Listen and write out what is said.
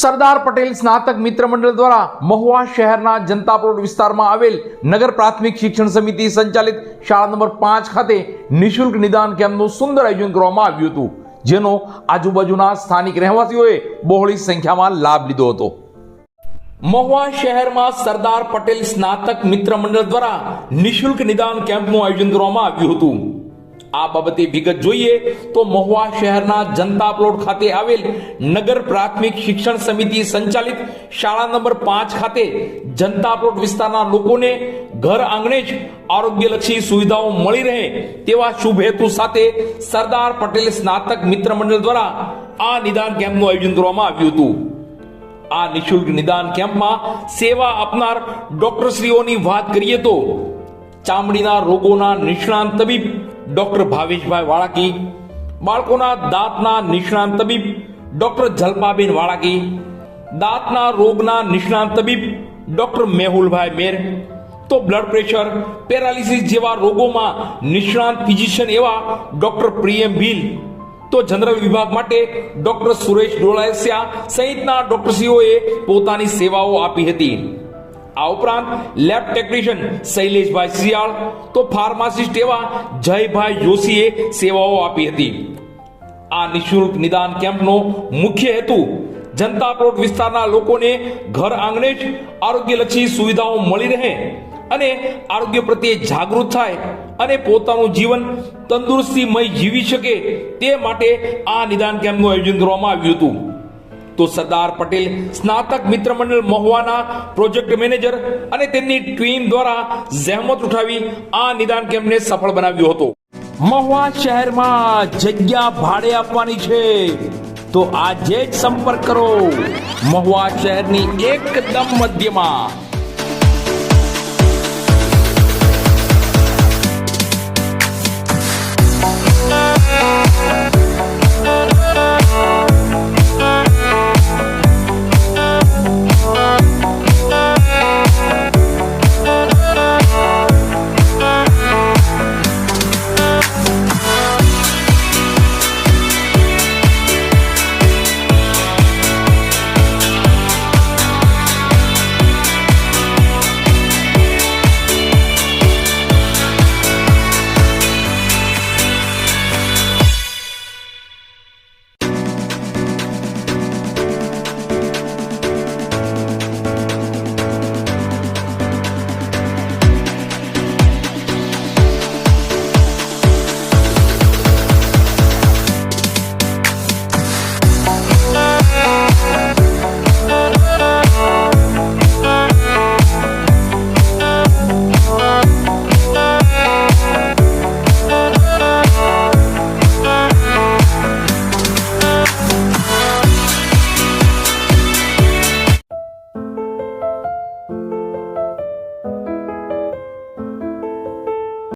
સરદાર પટેલ સ્નાતક મિત્ર મંડળ દ્વારા મહુવા શહેરના જનતા પ્લોટ વિસ્તારમાં આવેલ નગર પ્રાથમિક શિક્ષણ સમિતિ સંચાલિત શાળા નંબર પાંચ ખાતે નિઃશુલ્ક નિદાન કેમ્પનું સુંદર આયોજન કરવામાં આવ્યું હતું, જેનો આજુબાજુના સ્થાનિક રહેવાસીઓએ બહોળી સંખ્યામાં લાભ લીધો હતો. મહુવા શહેરમાં સરદાર પટેલ સ્નાતક મિત્ર મંડળ દ્વારા નિશુલ્ક નિદાન કેમ્પનું આયોજન કરવામાં આવ્યું હતું. આ બાબતે વિગત જોઈએ તો મહુવા શહેરના જનતા પ્લોટ ખાતે આવેલ નગર પ્રાથમિક શિક્ષણ સમિતિ સંચાલિત શાળા નંબર પાંચ ખાતે જનતા પ્લોટ વિસ્તારના લોકોને ઘર આંગણે જ આરોગ્યલક્ષી સુવિધાઓ મળી રહે તેવા શુભ હેતુ સાથે સરદાર પટેલ સ્નાતક મિત્ર મંડળ દ્વારા આ નિદાન કેમ્પનું આયોજન કરવામાં આવ્યું હતું. આ નિશુલ્ક નિદાન કેમ્પમાં સેવા આપનાર ડોક્ટરશ્રીઓની વાત કરીએ તો ચામડીના રોગોના નિષ્ણાંત તબીબ ડોક્ટર ભાવેશભાઈ વાળાકી, બાળકોના દાંતના નિષ્ણાંત તબીબ ડોક્ટર જલપાબેન વાળાકી, દાંતના રોગના નિષ્ણાંત તબીબ ડોક્ટર મેહુલભાઈ મેર. તો બ્લડ પ્રેશર પેરાલિસિસ જેવા રોગોમાં નિષ્ણાંત ફિઝિશિયન એવા ડોક્ટર પ્રિયમ ભીલ. તો જનરલ વિભાગ માટે ડોક્ટર સુરેશ ડોળાસિયા સહિતના ડોક્ટરશ્રીઓએ પોતાની સેવાઓ આપી હતી. આ ઉપરાંત લેબ ટેકનિશિયન શૈલેષભાઈ શિયાળ તો ફાર્માસિસ્ટ એવા જયભાઈ જોશીએ સેવાઓ આપી હતી. આ નિઃશુલ્ક નિદાન કેમ્પનો મુખ્ય હેતુ જનતા પ્લોટ વિસ્તારના લોકોને ઘર આંગણે જ આરોગ્યલક્ષી સુવિધાઓ મળી રહે અને આરોગ્ય પ્રત્યે જાગૃત થાય અને પોતાનું જીવન તંદુરસ્તીમય જીવી શકે તે માટે આ નિદાન કેમ્પનું આયોજન કરવામાં આવ્યું હતું. તો સરદાર પટેલ સ્નાતક મિત્ર મંડળ મહુવાના પ્રોજેક્ટ મેનેજર અને તેમની ટીમ દ્વારા જહેમત ઉઠાવી આ નિદાન કેમ્પને સફળ બનાવ્યો હતો. મહુવા શહેરમાં જગ્યા ભાડે આપવાની છે. તો આજે જ સંપર્ક કરો. મહુવા શહેરની એકદમ મધ્યમાં